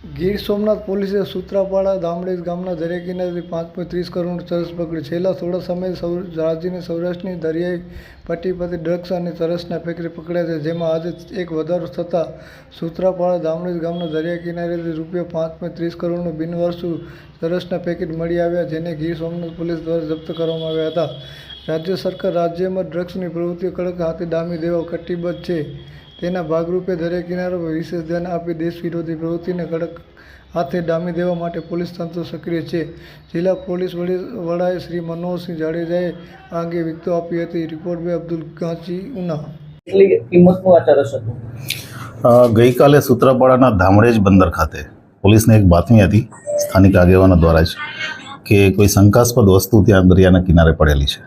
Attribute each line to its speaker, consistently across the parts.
Speaker 1: ગીર સોમનાથ પોલીસે સૂત્રાપાડા દામડેજ ગામના દરિયા કિનારેથી પાંચ પોઈન્ટ ત્રીસ કરોડ ચરસ પકડી. છેલ્લા થોડા સમયે સૌ રાજ્યની સૌરાષ્ટ્રની દરિયાઈ પટ્ટી પરથી ડ્રગ્સ અને ચરસના ફેક્ટરી પકડ્યા છે, જેમાં આજે એક વધારો થતાં સૂત્રાપાડા દામડેજ ગામના દરિયા કિનારેથી રૂપિયા પાંચ પોઈન્ટ ત્રીસ કરોડનું બિનવારસુ ચરસના પેકેટ મળી આવ્યા, જેને ગીર સોમનાથ પોલીસ દ્વારા જપ્ત કરવામાં આવ્યા હતા. રાજ્ય સરકાર રાજ્યમાં ડ્રગ્સની પ્રવૃત્તિઓ કડક હાથે ડામી દેવા કટિબદ્ધ છે. તેના ભાગરૂપે દરિયા કિનારો પર વિશેષ ધ્યાન આપી દેશ વિરોધી પ્રવૃત્તિને કડક હાથે ડામી દેવા માટે પોલીસ તંત્ર સક્રિય છે. જિલ્લા પોલીસ વડી વડાએ શ્રી મનોહરસિંહ જાડેજાએ આ અંગે વિગતો આપી હતી. રિપોર્ટ બે અબ્દુલ કાચી ઉના.
Speaker 2: ગઈકાલે સૂત્રાપાડાના ધામરેજ બંદર ખાતે પોલીસને એક બાતમી હતી સ્થાનિક આગેવાનો દ્વારા જ કે કોઈ શંકાસ્પદ વસ્તુ ત્યાં દરિયાના કિનારે પડેલી છે.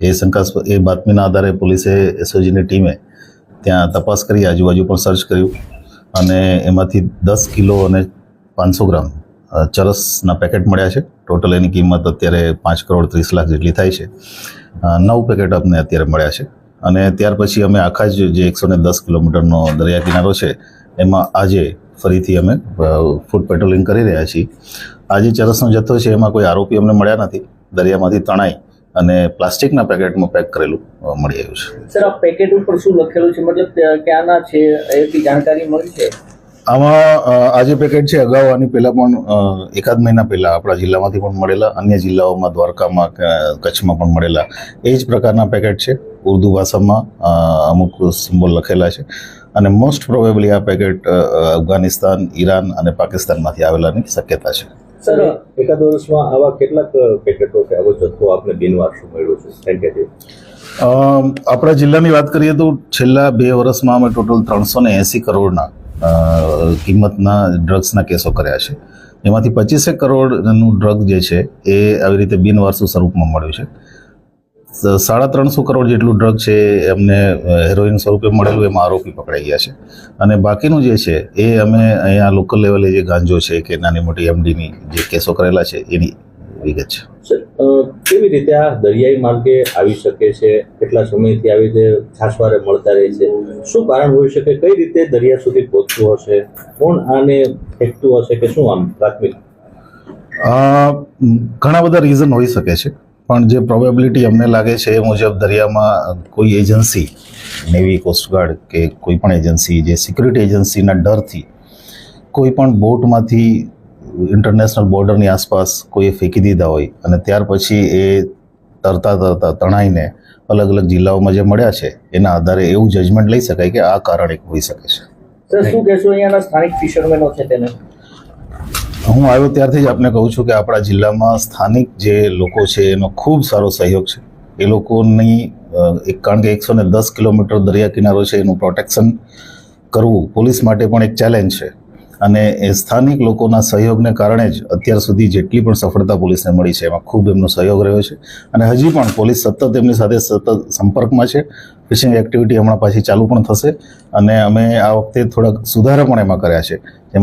Speaker 2: એ શંકાસ્પદ એ બાતમીના આધારે પોલીસે એસઓજીની ટીમે ત્યાં તપાસ કરી, આજુબાજુ પણ સર્ચ કર્યું અને એમાંથી દસ કિલો અને પાંચસો ગ્રામ ચરસના પેકેટ મળ્યા છે. ટોટલ એની કિંમત અત્યારે પાંચ કરોડ ત્રીસ લાખ જેટલી થાય છે. નવ પેકેટ અમને અત્યારે મળ્યા છે. અને ત્યાર પછી અમે આખા જ જે એકસો ને દસ કિલોમીટરનો દરિયા કિનારો છે, એમાં આજે ફરીથી અમે ફૂડ પેટ્રોલિંગ કરી રહ્યા છીએ. આજે ચરસનો જથ્થો છે, એમાં કોઈ આરોપી અમને મળ્યા નથી. દરિયામાંથી તણાઈ અને પ્લાસ્ટિકના પેકેટમાં પેક કરેલું મળી આવ્યું છે.
Speaker 3: સર આ પેકેટ ઉપર શું લખેલું છે? મતલબ ક્યાંના છે? એવી જાણકારી મળી છે?
Speaker 2: આમાં આ જે પેકેટ છે અગાઉ આની પહેલાં પણ એકાદ મહિના પહેલાં આપણા જિલ્લામાંથી પણ મળેલા અન્ય જિલ્લાઓમાં દ્વારકામાં કચ્છમાં પણ મળેલા. એ જ પ્રકારના પેકેટ છે. ઉર્દુ ભાષામાં અમુક સિમ્બોલ લખેલા છે. અને મોસ્ટ પ્રોબેબલી આ પેકેટ અફઘાનિસ્તાન ઈરાન અને પાકિસ્તાનમાંથી આવેલાની શક્યતા છે.
Speaker 3: સર
Speaker 4: એકાદ વર્ષમાં આવા કેટલાક પેકેટો કે આવો જથ્થો આપને બિનવારસો મળ્યો છે? થેન્ક
Speaker 2: યુ આપણા જિલ્લાની વાત કરીએ તો છેલ્લા બે વર્ષમાં અમે ટોટલ ત્રણસો ને એંસી કરોડના કિંમતના ડ્રગ્સના કેસો કર્યા છે. એમાંથી પચીસેક કરોડનું ડ્રગ જે છે એ આવી રીતે બિનવારસુ સ્વરૂપમાં મળ્યું છે. સાડા ત્રણસો કરોડ જેટલું ડ્રગ છે એમને હેરોઇન સ્વરૂપે મળેલું એમાં આરોપી પકડાઈ ગયા છે. અને બાકીનું જે છે એ અમે અહીંયા લોકલ લેવલે જે ગાંજો છે કે નાની મોટી એમડીની જે કેસો કરેલા છે એની વિગત છે.
Speaker 4: કેવી રીતે આ દરિયાઈ માર્ગે આવી શકે છે? કેટલા સમયથી આવી રીતે છાસવારે મળતા રહે છે? શું કારણ હોઈ શકે? કઈ રીતે દરિયા સુધી પહોંચતું હશે? કોણ આને ફેંકતું હશે કે શું આમ પ્રાથમિક?
Speaker 2: ઘણા બધા રીઝન હોઈ શકે છે. પણ જે પ્રોબેબિલિટી અમને લાગે છે એ મુજબ દરિયામાં કોઈ એજન્સી નેવી કોસ્ટગાર્ડ કે કોઈ પણ એજન્સી જે સિક્યુરિટી એજન્સીના ડરથી કોઈ પણ બોટમાંથી ઇન્ટરનેશનલ બોર્ડરની આસપાસ કોઈએ ફેંકી દીધા હોય અને ત્યાર પછી એ તરતા તરતા તણાઈને અલગ અલગ જિલ્લાઓમાં જે મળ્યા છે, એના આધારે એવું જજમેન્ટ લઈ શકાય કે આ કારણ એક હોઈ શકે છે.
Speaker 3: શું કહેશો અહીંયાના સ્થાનિક ફિશરમેનો છે તેને?
Speaker 2: હું આવ્યો ત્યારથી જ આપને કહું છું કે આપણા જિલ્લામાં સ્થાનિક જે લોકો છે, એનો ખૂબ સારો સહયોગ છે. એ લોકોની એક કારણ કે એકસો ને દસ કિલોમીટર દરિયા કિનારો છે, એનું પ્રોટેક્શન કરવું પોલીસ માટે પણ એક ચેલેન્જ છે. અને એ સ્થાનિક લોકોના સહયોગને કારણે જ અત્યાર સુધી જેટલી પણ સફળતા પોલીસને મળી છે, એમાં ખૂબ એમનો સહયોગ રહ્યો છે. અને હજી પણ પોલીસ સતત એમની સાથે સતત સંપર્કમાં છે. ફિશિંગ એક્ટિવિટી હમણાં પાછી ચાલુ પણ થશે. અને અમે આ વખતે થોડાક સુધારા પણ એમાં કર્યા છે. જેમાં